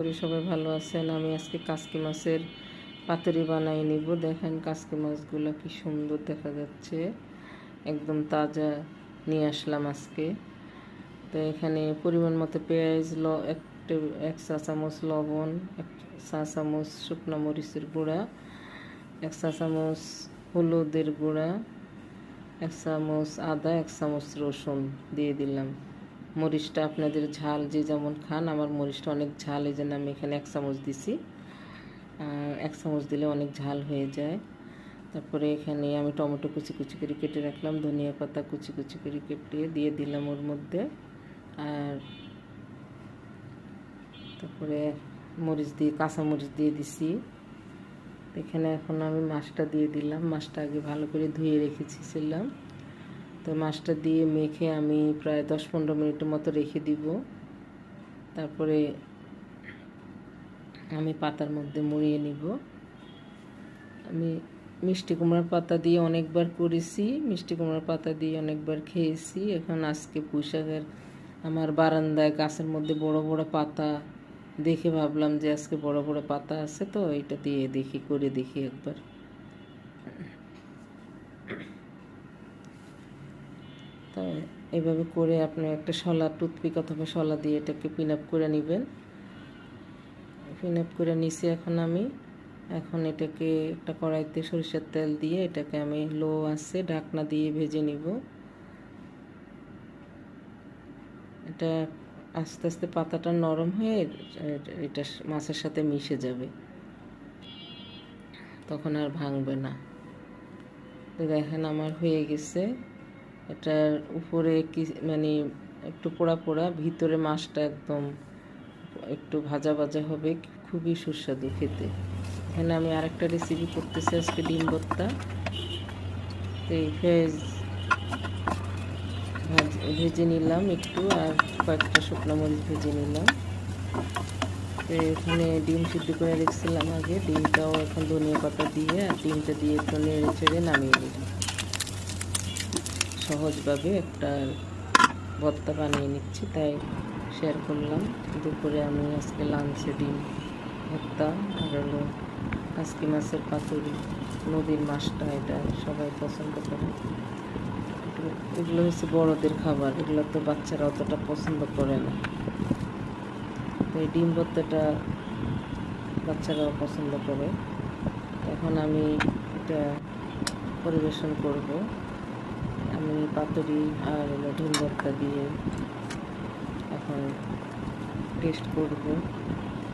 করি, সবাই ভালো আছেন। আমি আজকে কাসকি মাছের পাতুরি বানাই নিব। দেখেন কাসকি মাছগুলো কি সুন্দর দেখা যাচ্ছে। একদম তাজা নিয়ে আসলাম আজকে। তো এখানে পরিমাণ মতো পেঁয়াজ, ল, এক এক চা চামচ লবণ, এক চা চামচ শুকনো মরিচের গুঁড়া, এক চা চামচ হলুদের গুঁড়া, এক চামচ আদা, এক চামচ রসুন দিয়ে দিলাম। মরিচটা আপনাদের ঝাল যে যেমন খান, আমার মরিচটা অনেক ঝাল, এই জন্য আমি এখানে এক চামচ দিছি। এক চামচ দিলে অনেক ঝাল হয়ে যায়। তারপরে এখানে আমি টমেটো কুচি কুচি করে কেটে রাখলাম, ধনিয়া পাতা কুচি কুচি করে কেটে দিয়ে দিলাম ওর মধ্যে। আর তারপরে মরিচ দিয়ে, কাঁচা মরিচ দিয়ে দিছি। এখানে এখন আমি মাছটা দিয়ে দিলাম, মাছটা আগে ভালো করে ধুয়ে রেখেছিলাম। তো মাছটা দিয়ে মেখে আমি প্রায় দশ পনেরো মিনিটের মতো রেখে দিব। তারপরে আমি পাতার মধ্যে মুড়িয়ে নিব। আমি মিষ্টি কুমড়ার পাতা দিয়ে অনেকবার করেছি, মিষ্টি কুমড়ার পাতা দিয়ে অনেকবার খেয়েছি। এখন আজকে পুঁইশাকের আমার বারান্দায় গাছের মধ্যে বড় বড় পাতা দেখে ভাবলাম যে আজকে বড় বড় পাতা আছে তো এটা দিয়ে দেখি, করে দেখি একবার। তো এইভাবে করে আপনি একটা শলা, টুথপিক অথবা শলা দিয়ে এটাকে পিন আপ করে নেবেন। পিন আপ করে নিছি এখন আমি। এখন এটাকে একটা কড়াইতে সরিষার তেল দিয়ে এটাকে আমি লো আছে ঢাকনা দিয়ে ভেজে নিব। এটা আস্তে আস্তে পাতাটা নরম হয়ে এটা মাছের সাথে মিশে যাবে। তখন আর ভাঙবে না। দেখেন আমার হয়ে গেছে। এটার উপরে কি মানে একটু পোড়া পোড়া, ভিতরে মাছটা একদম একটু ভাজা ভাজা হবে, খুবই সুস্বাদু খেতে। এখানে আমি আরেকটা রেসিপি করতেছি, আজকে ডিম ভর্তা। এই ভেজ ভেজে নিলাম একটু, আর কয়েকটা শুকনো মরিচ ভেজে নিলাম। তো এখানে ডিম সিদ্ধ করে রেখেছিলাম আগে, ডিমটাও এখন ধনিয়া পাতা দিয়ে, আর ডিমটা দিয়ে একটু নেড়ে চেড়ে নামিয়ে নিলাম। সহজভাবে একটা ভর্তা বানিয়ে নিচ্ছি, তাই শেয়ার করলাম। দুপুরে আমি আজকে লাঞ্চে ডিম, ভর্তা আর হলো আজকে মাছের পাতুরি। নদীর মাছটা এটা সবাই পছন্দ করে। এগুলো হচ্ছে বড়দের খাবার, এগুলো তো বাচ্চারা অতটা পছন্দ করে না। এই ডিম ভর্তাটা বাচ্চারাও পছন্দ করে। এখন আমি এটা পরিবেশন করব। আমি পাতুরি আর ডিম ভর্তা দিয়ে এখন টেস্ট করব।